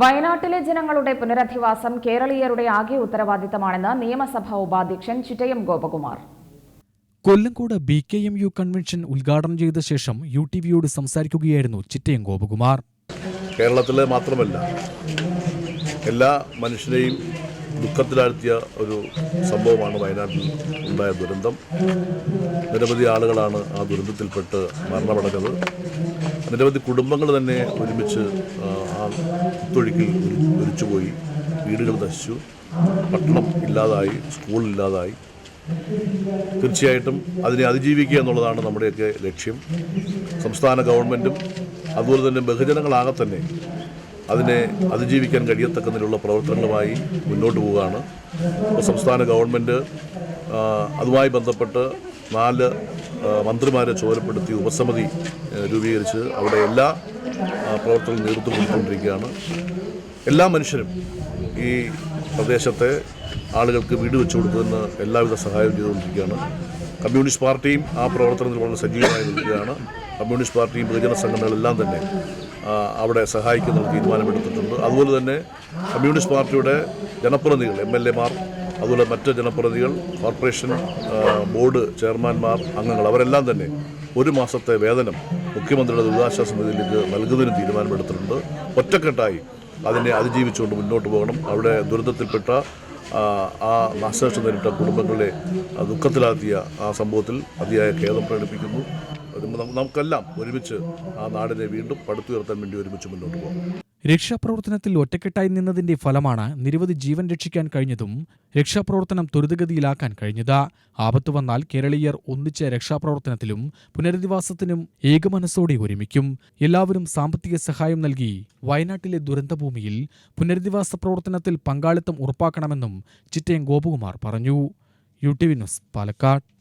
വയനാട്ടിലെ ജനങ്ങളുടെ പുനരധിവാസം കേരളീയരുടെ ആകെ ഉത്തരവാദിത്തമാണെന്ന് നിയമസഭാ ഉപാധ്യക്ഷൻ Chittayam Gopakumar. Kollamkode B K M U convention ഉദ്ഘാടനം ചെയ്ത ശേഷം യു ടി വിയോട് സംസാരിക്കുകയായിരുന്നു ചിറ്റയം ഗോപകുമാർ. കേരളത്തിലെ മാത്രമല്ല എല്ലാ മനുഷ്യരെയും ദുഃഖത്തിലാഴ്ത്തിയ ഒരു സംഭവമാണ് വയനാട്ടിൽ ഉണ്ടായ ദുരന്തം. നിരവധി ആളുകളാണ് ആ ദുരന്തത്തിൽപ്പെട്ട് മരണമടഞ്ഞത്. നിരവധി കുടുംബങ്ങൾ തന്നെ ഒരുമിച്ച് ആ, തൊഴിക്കിൽ ഒലിച്ചുപോയി. വീടുകൾ നശിച്ചു. പട്ടണം ഇല്ലാതായി സ്കൂളില്ലാതായി തീർച്ചയായിട്ടും അതിനെ അതിജീവിക്കുക എന്നുള്ളതാണ് നമ്മുടെയൊക്കെ ലക്ഷ്യം. സംസ്ഥാന ഗവൺമെന്റും അതുപോലെ തന്നെ ബഹുജനങ്ങളാകെ തന്നെ അതിനെ അതിജീവിക്കാൻ കഴിയത്തക്ക നിലയിലുള്ള പ്രവർത്തനങ്ങളുമായി മുന്നോട്ട് പോവുകയാണ്. സംസ്ഥാന ഗവൺമെന്റ് അതുമായി ബന്ധപ്പെട്ട് നാല് മന്ത്രിമാരെ ചുമതലപ്പെടുത്തി ഉപസമിതി രൂപീകരിച്ച് അവിടെ എല്ലാ പ്രവർത്തനവും നേതൃത്വം കൊടുത്തുകൊണ്ടിരിക്കുകയാണ്. എല്ലാ മനുഷ്യരും ഈ പ്രദേശത്തെ ആളുകൾക്ക് വീട് വെച്ചു കൊടുക്കുന്നതിന് എല്ലാവിധ സഹായവും ചെയ്തുകൊണ്ടിരിക്കുകയാണ്. കമ്മ്യൂണിസ്റ്റ് പാർട്ടിയും ആ പ്രവർത്തനത്തിൽ വളരെ സജീവമായി നിൽക്കുകയാണ്. കമ്മ്യൂണിസ്റ്റ് പാർട്ടിയും ബഹുജന സംഘടനകളെല്ലാം തന്നെ അവിടെ സഹായിക്കുന്ന തീരുമാനമെടുത്തിട്ടുണ്ട്. അതുപോലെ തന്നെ കമ്മ്യൂണിസ്റ്റ് പാർട്ടിയുടെ ജനപ്രതിനിധികൾ എം എൽ എമാർ അതുപോലെ മറ്റ് ജനപ്രതിനിധികൾ കോർപ്പറേഷൻ ബോർഡ് ചെയർമാൻമാർ അംഗങ്ങൾ അവരെല്ലാം തന്നെ ഒരു മാസത്തെ വേതനം മുഖ്യമന്ത്രിയുടെ ദുരിതാശ്വാസ നിധിയിലേക്ക് നൽകുന്നതിന് തീരുമാനമെടുത്തിട്ടുണ്ട്. ഒറ്റക്കെട്ടായി അതിനെ അതിജീവിച്ചുകൊണ്ട് മുന്നോട്ട് പോകണം. അവിടെ ദുരിതത്തിൽപ്പെട്ട ആ, നാശനഷ്ടം നേരിട്ട കുടുംബങ്ങളെ ആ, ദുഃഖത്തിലാക്കിയ ആ സംഭവത്തിൽ അതിയായ ഖേദം പ്രകടിപ്പിക്കുന്നു. നമുക്കെല്ലാം ഒരുമിച്ച് ആ നാടിനെ വീണ്ടും പടുത്തുയർത്താൻ വേണ്ടി ഒരുമിച്ച് മുന്നോട്ട് പോകാം. രക്ഷാപ്രവർത്തനത്തിൽ ഒറ്റക്കെട്ടായി നിന്നതിന്റെ ഫലമാണ് നിരവധി ജീവൻ രക്ഷിക്കാൻ കഴിഞ്ഞതും രക്ഷാപ്രവർത്തനം ത്വരിതഗതിയിലാക്കാൻ കഴിഞ്ഞത്. ആപത്തു വന്നാൽ കേരളീയർ ഒന്നിച്ച രക്ഷാപ്രവർത്തനത്തിലും പുനരധിവാസത്തിനും ഏകമനസ്സോടെ ഒരുമിക്കും. എല്ലാവരും സാമ്പത്തിക സഹായം നൽകി വയനാട്ടിലെ ദുരന്തഭൂമിയിൽ പുനരധിവാസ പ്രവർത്തനത്തിൽ പങ്കാളിത്തം ഉറപ്പാക്കണമെന്നും ചിറ്റയം ഗോപകുമാർ പറഞ്ഞു. U T V news Palakkad.